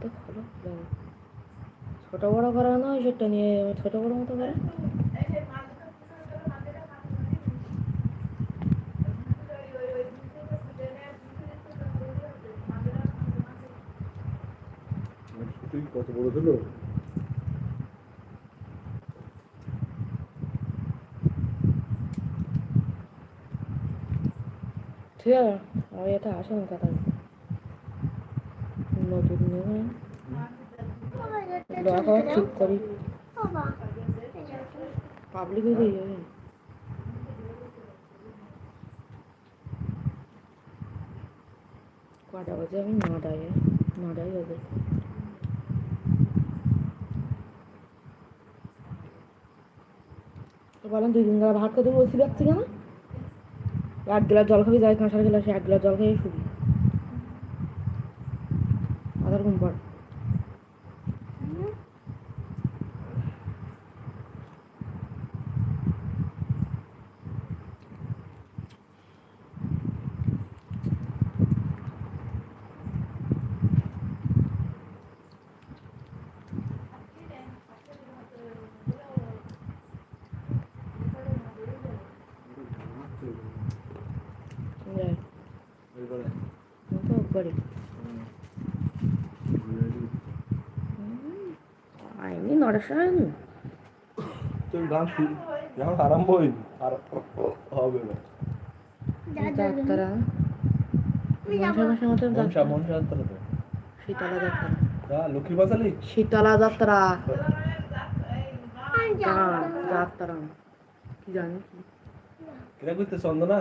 তো ভালো লাগে। ছোট বড় করা না সেটা নিয়ে ছোট বড় মতো করে কত বড় হলো? ঠিক আছে আমি এটা আসেন কথা। বাবা, এটা দেখো। ঠিক করি। পাবলিকে দিয়ে যাবে কটা বাজে? আমি নটায় নটায় বাজে বলেন দুই দিন ধরে ভাত খেতে বসে যাচ্ছি কেন এক গ্লাস জল খাবি যাই কাঁসার গ্লাসে এক গ্লাস জল খেয়ে শুবি। আধার ঘুম পড় হুম, যাই আমি তো একবারই আইনি নটার সময় নি তোর গান শুরু যখন আরম্ভ হয়নি? আর হবে না। যা, যা, যা। ডাক্তারা আমি মনসা মাসের মতো মনসা মনসা যাত্রা তো। শীতলা যাত্রা। লক্ষ্মী বাসালি শীতলা যাত্রা। কি জানি কিরা চন্দনা?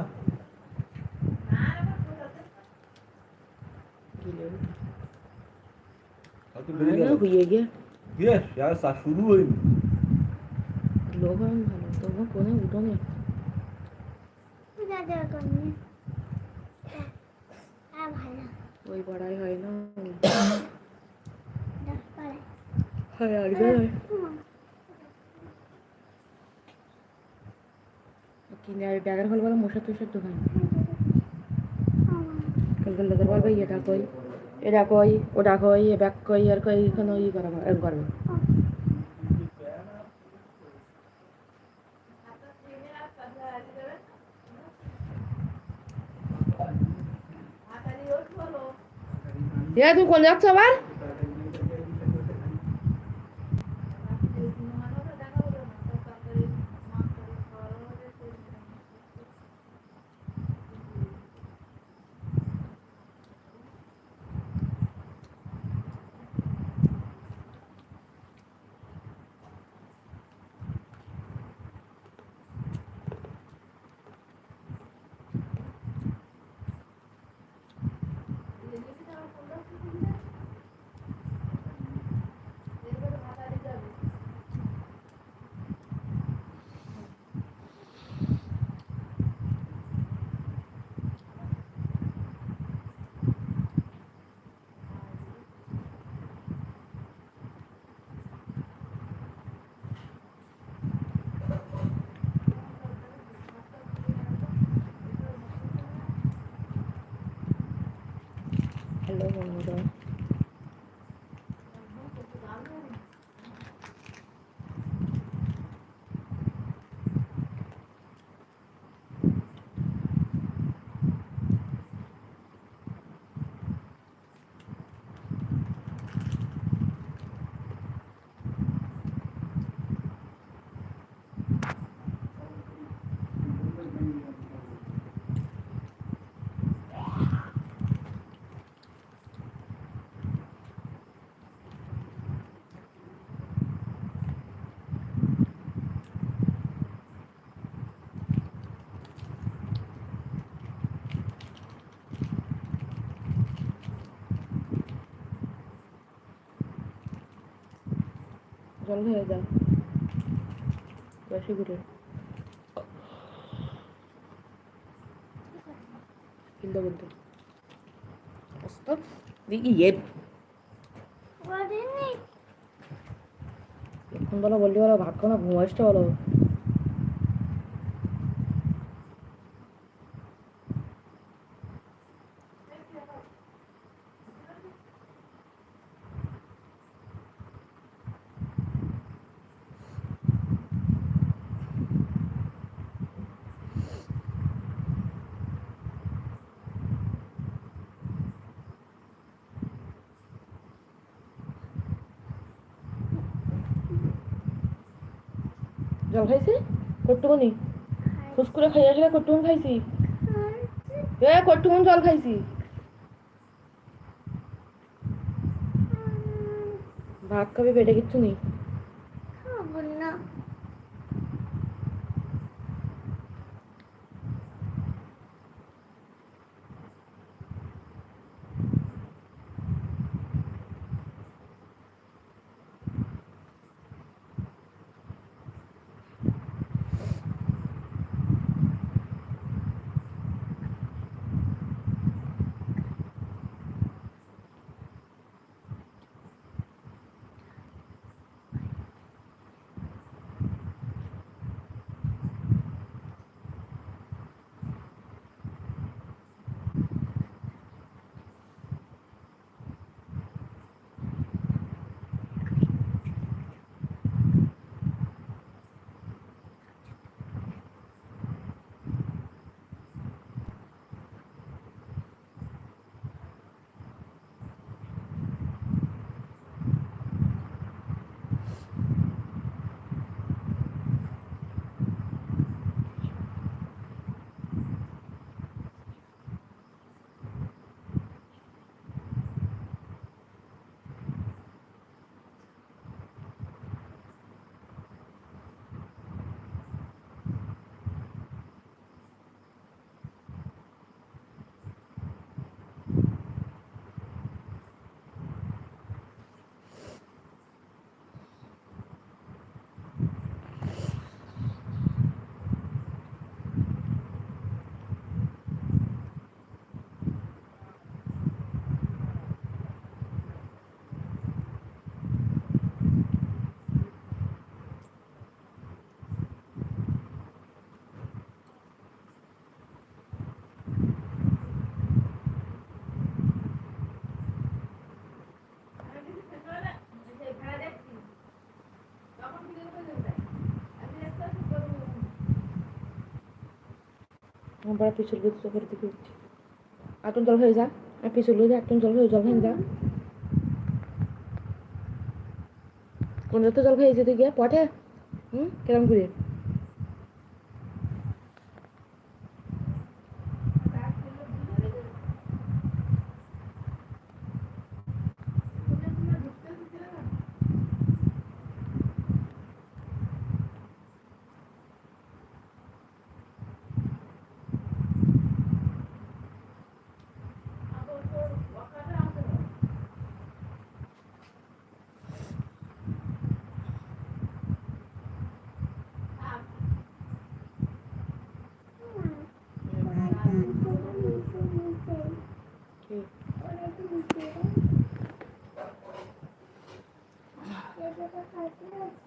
গিলে? আর চা শুরু হয়নি লোক আমি ভালো তবু কোনো উঠোনে যা, যা, আ, ভালো। ওই পড়াই হয় না। হয় আর কিনে আর ব্যাগের হল বলে মশা তুষার দোকান। কালকে লোকের বলবে এটা কই? এটা কই ওটা কই এ ব্যাগ কই আর কই এখানে ই করা এরকম করবে এ তুই কোন যাচ্ছ আবার? đồng. জল হয়ে যাও। বেশি ঘুরে কিন্তু কিন্তু দেখি ইয়ে এখন বলো বললি বলো খাও না ঘুমাইসটা বলো। জল খাইছি? কটুকুনি ফুসকুরে খাই আসলে কটুকুন খাইছি। এ কটুকুন জল খাইছি। ভাত খাবি পেটে কিচ্ছু নেই আমার পিছল গিয়ে চোখের দিকে আটন জল হয়ে যা, আর পিছল গেছে আটন জল হয়ে জল হয়ে যা। কোন জল খেয়েছে তুই গিয়ে? পটে? হুম? কেরম করে? Thank you.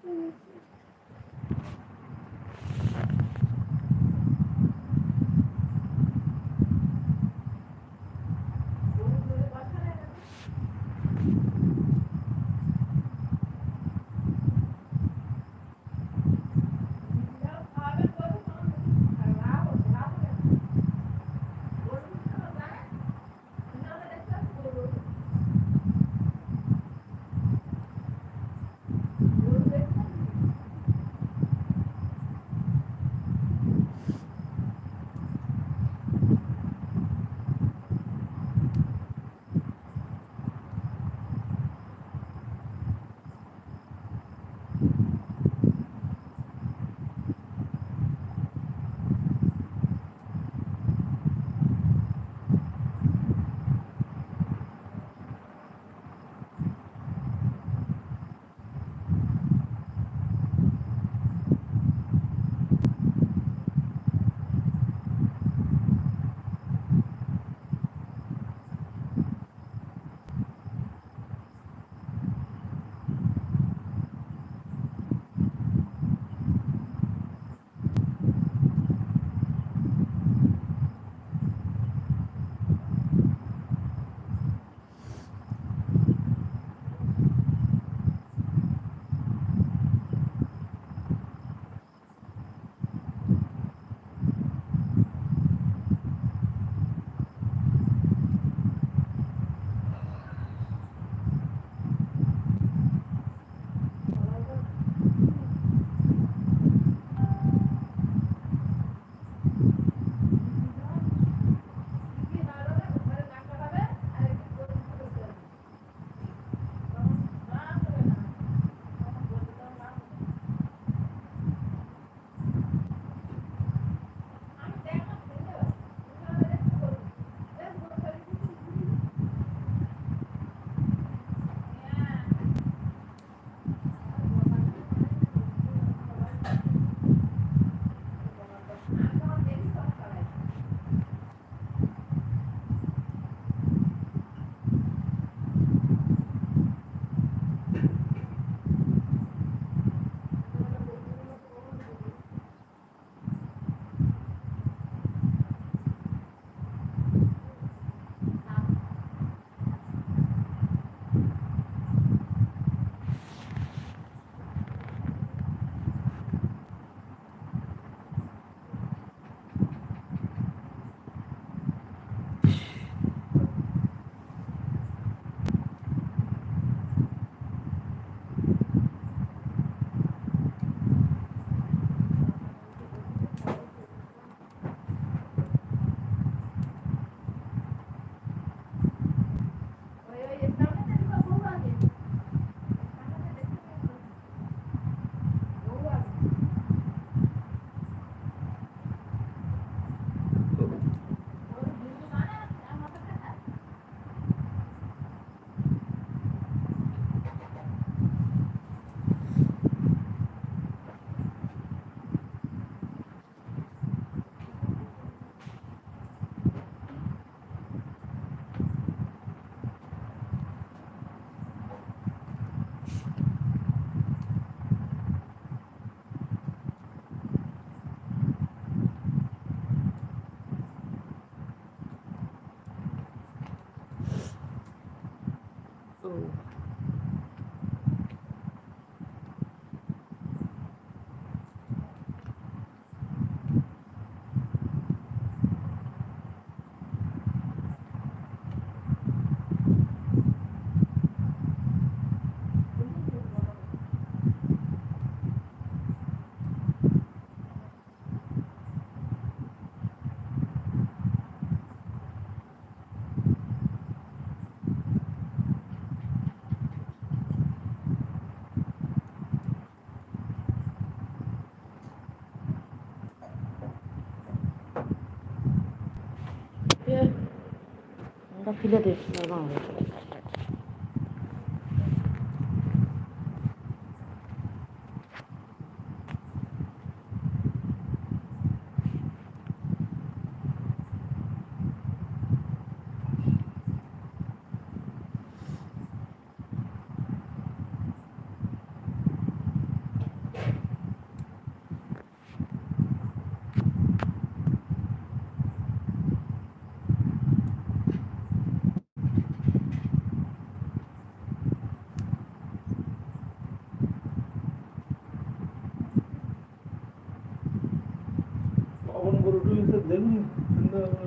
আমরা ফেলে দে বাবা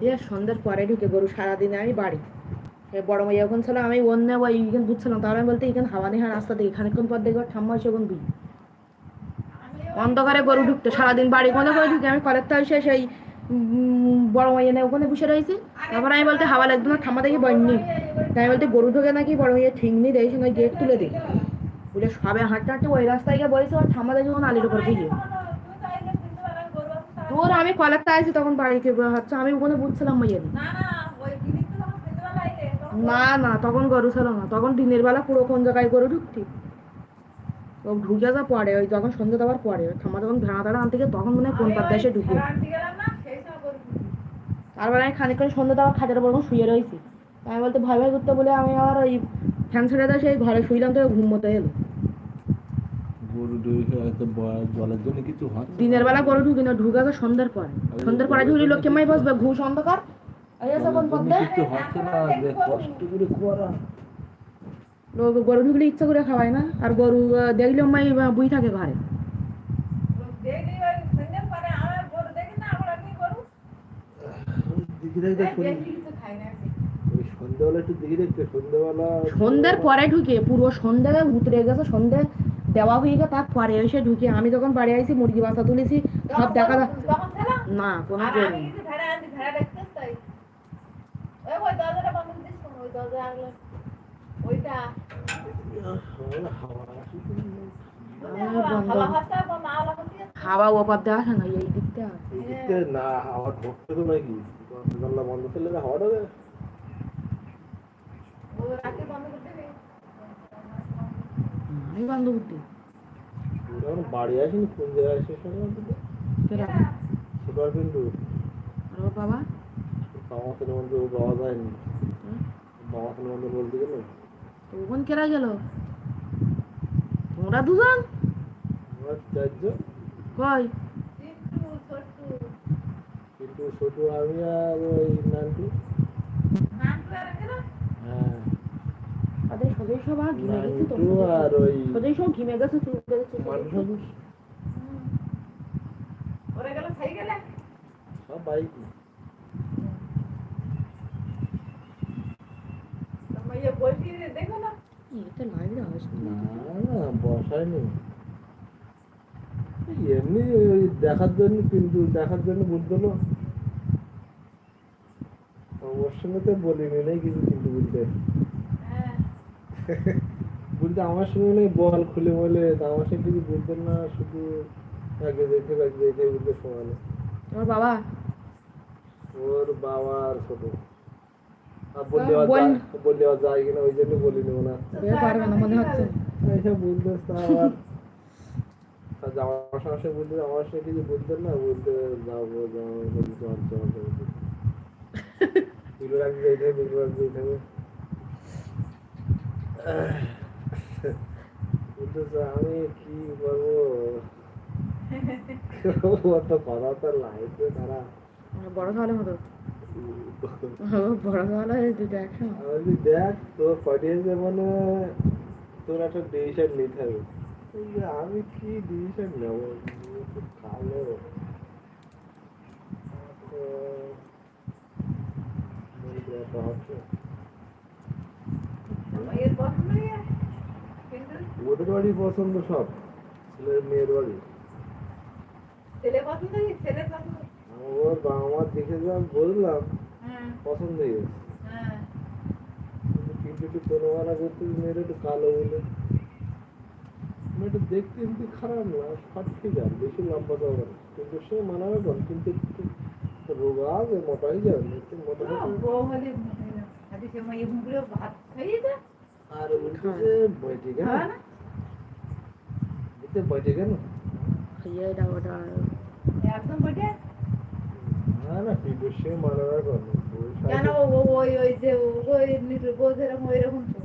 এ সন্ধ্যের পরে ঢুকে গরু সারাদিন আমি বাড়ি। বড় মাই এখন ছিল, আমি অন্য ওই এখানে বুঝছিলাম, তাহলে আমি বলতে এখানে হাওয়া নেই রাস্তা থেকে খানিকক্ষণ পর দেখব, ঠাম্মা ওখানে দুই অন্ধকারে গরু ঢুকতো, সারাদিন বাড়ি কোনে করে ঢুকে, আমি কলেজটা এসে সেই বড় মাইয়া নেই, ওখানে বসে রয়েছি। তারপর আমি বলতে হাওয়া লাগতো না, ঠাম্মা দেখি বন্যি। আমি বলতে গরু ঢুকে নাকি, বড় মাইয়া ঠিক নেই দেখি সঙ্গে গেট তুলে দিই বলে সবে হাঁটতে হাঁটতে ওই রাস্তায় গিয়ে বলেছে, ওর ঠাম্মা দেখি ওখানে আলির উপর ভিজে। তোর আমি কলেজটা আইছি তখন বাড়িতে হচ্ছে আমি ওখানে বুঝছিলাম মাইয়া না না তখন গরু ছিল না তখন দিনের বেলা পুরো কোন জায়গায় গরু ঢুকতি। ও ঢুকে যা পরে ওই যখন সন্ধ্যে দেওয়ার পরে ঠাম্মা যখন ভেড়া তাড়া আনতে গিয়ে তখন মনে হয় কোন পাত দেশে ঢুকে। তারপরে আমি খানিকক্ষণ সন্ধ্যে দেওয়ার খাটের উপর শুয়ে রয়েছি। আমি বলতে ভয় ভয় করতে বলে আমি আবার ওই ফ্যান ছেড়ে দিয়ে সেই ঘরে শুইলাম তো ঘুম মতো এলো। গরু হয়তো জলের জন্য কিছু হয়। দিনের বেলা গরু ঢুকি না ঢুকে তো সন্ধ্যের পরে। সন্ধ্যের পরে ঢুকলে লোককে মাই বসবে ঘুষ অন্ধকার। লোক গরু ঢুকলে ইচ্ছা করে খাওয়ায় না আর গরু দেখলে মাই বুই থাকে ঘরে। সন্ধ্যের পরে ঢুকে পুরো সন্ধ্যা উতরে গেছে সন্ধ্যে দেওয়া হয়ে গেছে তারপরে এসে ঢুকে আমি যখন বাড়ি আইছি মুরগি বাসা তুলেছি সব দেখা না কোনো হাওয়া। ওপার দিয়ে আসে না এই দিক দিয়ে আসে। এই দিকতে না হাওয়া ঢুকতে তো নাকি? জানলা বন্ধ করলে হাওয়া ঢোকে বন্ধ করতে যখন বাড়ি আসেনি কোন জায়গায় শেষ হয়ে কেরা? কিন্তু আর ওর বাবা? বামাসের মধ্যে ও পাওয়া যায়নি। হুম? বামাসের মধ্যে বলতে গেলে? তো ওখান কেরা গেল? তোমরা দুজন? চারজন। কই? কিন্তু ছোট আমি আর ওই নান্টু। হ্যাঁ তাদের সবাই ঘিমে গেছে তো। সব ঘিমে গেছে চুল গেছে মানুষ সব বাইক। এটা লাইভে আসবে না? না বসায়নি। এমনি ওই দেখার জন্য কিন্তু দেখার জন্য বুঝতো না ওর সঙ্গে তো বলিনি নেই কিছু কিন্তু বলতে। বলতে আমার সঙ্গে নেই বল খুলে বলে আমার সঙ্গে কিছু বলতেন না শুধু আগে দেখে আগে দেখে বলতে সমানে। তোমার বাবা? ওর বাবা আর ছোট। আর বললে যায় কিনা ওই জন্য মনে পারবে না মনে হচ্ছে। এইসব বলতে আবার আমার সঙ্গে কিছু বলতেন না বলতে যাব রাখবে রাখবে আমি কি করব ও তো কথা তো লাইফে তারা বড় তাহলে হতো। বড় গলা দুটো একসঙ্গে আমি দেখ। তোর পাঠিয়েছে মানে তোর একটা ডিসিশন নিতে হবে। আমি কি ডিসিশন নেব? কালো তো মনে ব্যাপার হচ্ছে এর পছন্দ হয়ে কিন্তু ওদের বাড়ি পছন্দ সব ছেলের মেয়ের বাড়ি। ওর বাবা মার দেখে যা বললাম হ্যাঁ। পছন্দ হয়ে গেছে। কিন্তু একটু কোনো মানা করতে মেয়েটা একটু কালো বলে মেয়েটা দেখতে কিন্তু খারাপ না সব ঠিক আছে বেশি লম্বা চওড়া কিন্তু সে মানাবে কম কিন্তু একটু রোগা আছে মোটাই যাবে একটু মোটা ও, থাকে। আর বইটি কেন বইটি কেন খাইয়ে ওটা। একদম না না সে কেন ও ওই ওই যে ওই ওই রকম তো।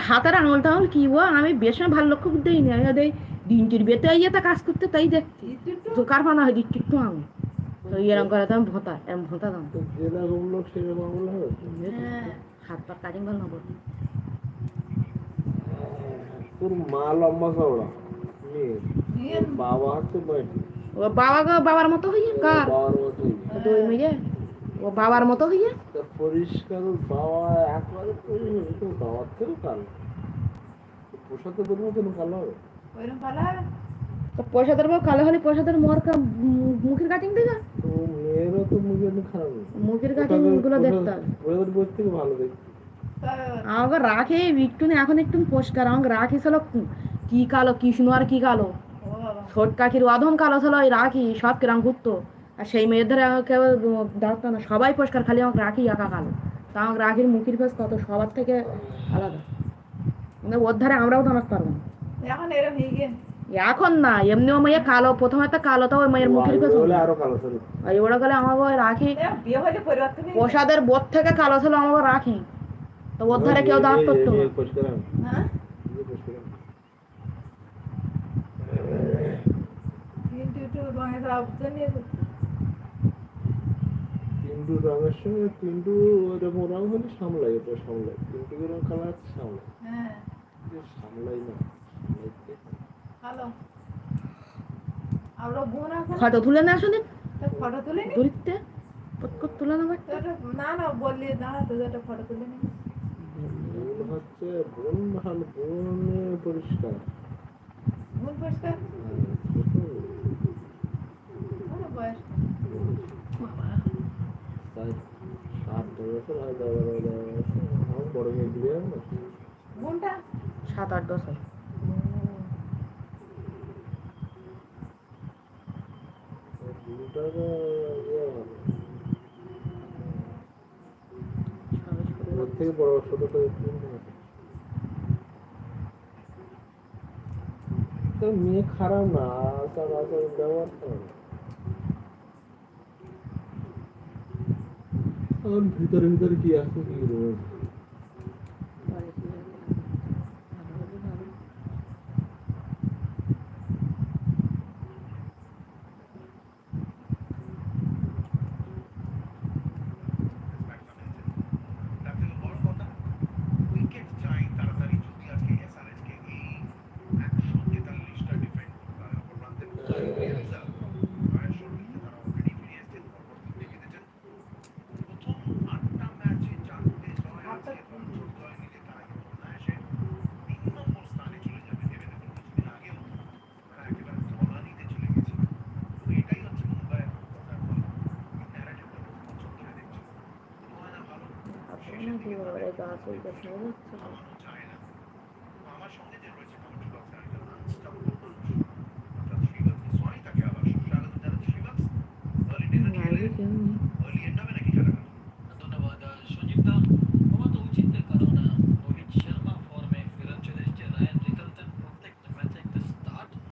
হাতের আঙুল টাঙুল কি ও? আমি বেশ ভালো লক্ষ্য করতেই না আমি দিনটির বেতে ইয়ে তা কাজ করতে তাই দেখছি জোকার বানা হয় দিচ্ছি একটু আঙুল তো এরকম করে তো আমি ভোঁতা এরম ভোঁতা দাম। হ্যাঁ হাত পা কাটিং ভালো না তোর মা লম্বা চওড়া বাবা হচ্ছে বইটি ও বাবা গো বাবার মতো হইয়া? কার? বাবার মতোই দুই মিলে ও বাবার মতো হইয়া? পরিষ্কার বাবা একবারে পরিষ্কার বাবার থেকেও কালো। পোশাতে তোর মতন কালো হবে। ওইরকম হবে তো পয়সাদের বউ কালো হলে পয়সাদের মোর কা- মুখের কাটিং দেখা? মেয়েরও তো মুখে এমনি খারাপ মুখের কাটিংগুলো দেখতে ওদের বই থেকে ভালো দেখতে আমাকে রাখে একটু এখন একটু পরিষ্কার। আমাকে রাখি ছিল কি কালো কৃষ্ণ আর কি কালো? ও বাবা ছোট কাকির অধম কালো ছিল ওই রাখি সব কিরম ঘুরতো আর সেই মেয়েদের কেউ ডাকতো না। সবাই পরিষ্কার খালি আমাকে রাখি একা কালো। তা আমাকে রাখির মুখের ফেস কত সবার থেকে আলাদা। মানে ওর ধারে আমরাও দামাতে পারব না। এখন এরকম হয়ে গিয়ে এখন না এমনি ও মেয়ে কালো প্রথমে একটা কালো তো ওই মেয়ের মুখের আরও কালো ছিল আর ওরা গেলে আমাকে ওই রাখি। প্রসাদের বোধ থেকে কালো ছিল আমাকে রাখি তো ওর ধারে কেউ দাঁত করতো রঙের সঙ্গে ওরকম হলে সামলাই এটা সামলাই রঙ কালার সামলাই হ্যাঁ সামলাই না ফটো তুলে না আসলে ফটো তুলে নি দূরিতে পটকট তুলে না না না বললি দাঁড়া তো একটা ফটো তুলে নি হচ্ছে বোন ভালো বোন পরিষ্কার বোন পরিষ্কার হ্যাঁ, সাত বছর হয় দাদা দাদা আমার বড় মেয়ে বিয়ে হবে না বোনটা সাত আট বছর দুটার ইয়ে হবে। ওর থেকে বড় মেয়ে খারাপ না আচার আচার ব্যবহার খারাপ ভিতরে ভিতরে কি আছে কি রয়েছে? বছর ধরে